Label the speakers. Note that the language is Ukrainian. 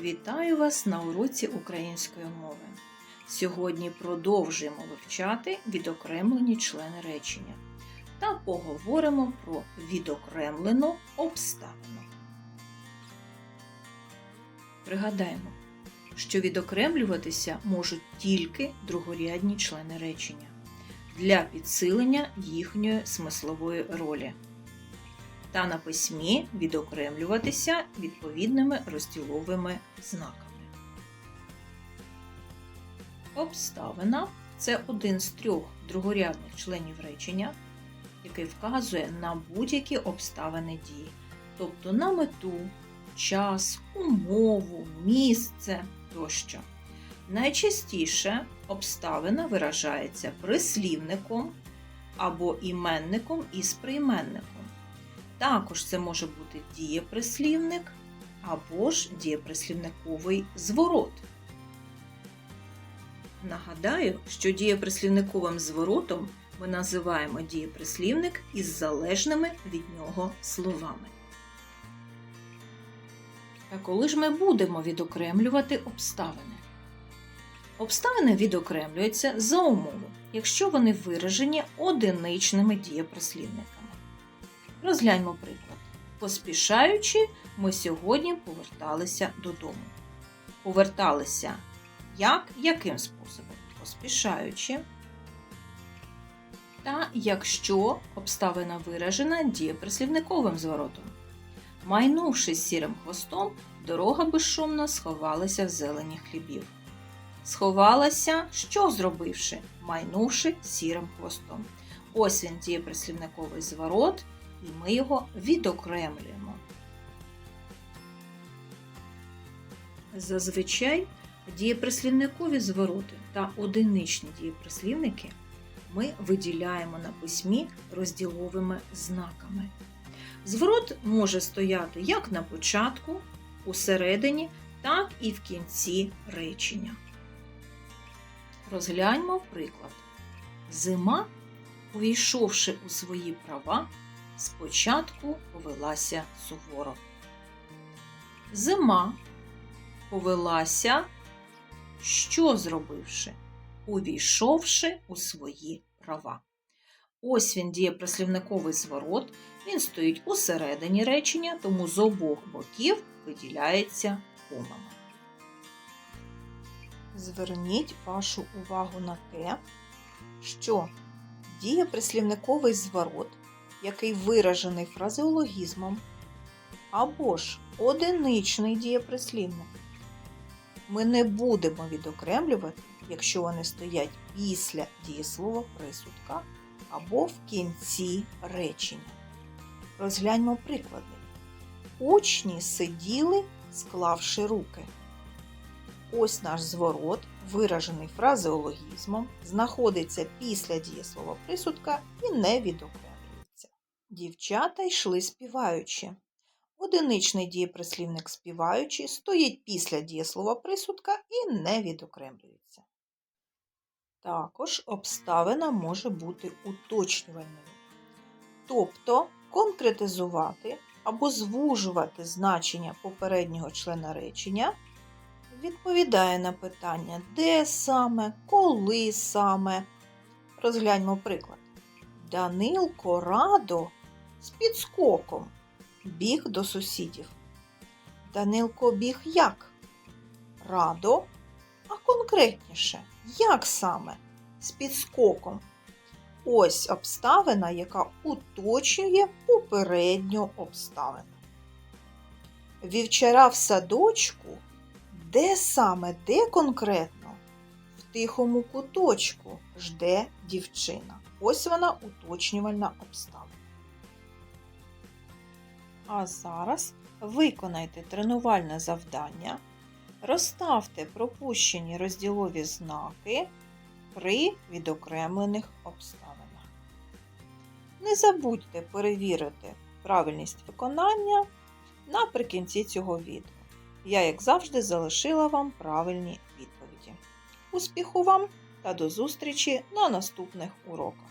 Speaker 1: Вітаю вас на уроці української мови. Сьогодні продовжуємо вивчати відокремлені члени речення та поговоримо про відокремлену обставину. Пригадаємо, що відокремлюватися можуть тільки другорядні члени речення для підсилення їхньої смислової ролі та на письмі відокремлюватися відповідними розділовими знаками. Обставина це один з трьох другорядних членів речення, який вказує на будь-які обставини дії, тобто на мету, час, умову, місце тощо. Найчастіше обставина виражається прислівником або іменником із прийменником. Також це може бути дієприслівник або ж дієприслівниковий зворот. Нагадаю, що дієприслівниковим зворотом ми називаємо дієприслівник із залежними від нього словами. А коли ж ми будемо відокремлювати обставини? Обставини відокремлюються за умови, якщо вони виражені одиничними дієприслівниками. Розгляньмо приклад. Поспішаючи, ми сьогодні поверталися додому. Поверталися як? Яким способом? Поспішаючи. Та якщо обставина виражена дієприслівниковим зворотом. Майнувши сірим хвостом, дорога безшумно сховалася в зелені хлібів. Сховалася, що зробивши, майнувши сірим хвостом. Ось він дієприслівниковий зворот і ми його відокремлюємо. Зазвичай дієприслівникові звороти та одиничні дієприслівники ми виділяємо на письмі розділовими знаками. Зворот може стояти як на початку, усередині, так і в кінці речення. Розгляньмо приклад. Зима, увійшовши у свої права, спочатку повелася суворо. Зима повелася, що зробивши, увійшовши у свої права. Ось він дієприслівниковий зворот, він стоїть у середині речення, тому з обох боків виділяється комами. Зверніть вашу увагу на те, що дієприслівниковий зворот який виражений фразеологізмом, або ж одиничний дієприслівник. Ми не будемо відокремлювати, якщо вони стоять після дієслова присудка або в кінці речення. Розгляньмо приклади. Учні сиділи, склавши руки. Ось наш зворот, виражений фразеологізмом, знаходиться після дієслова присудка і не відокремлюється. Дівчата йшли співаючи. Одиничний дієприслівник співаючи стоїть після дієслова присудка і не відокремлюється. Також обставина може бути уточнювальною. Тобто конкретизувати або звужувати значення попереднього члена речення відповідає на питання, де саме, коли саме. Розгляньмо приклад. Данилко радо з підскоком біг до сусідів. Данилко біг як? Радо, а конкретніше, як саме? З підскоком. Ось обставина, яка уточнює попередню обставину. Вівчара в садочку, де саме, де конкретно? В тихому куточку жде дівчина. Ось вона уточнювальна обставина. А зараз виконайте тренувальне завдання, розставте пропущені розділові знаки при відокремлених обставинах. Не забудьте перевірити правильність виконання наприкінці цього відео. Я, як завжди, залишила вам правильні відповіді. Успіху вам та до зустрічі на наступних уроках!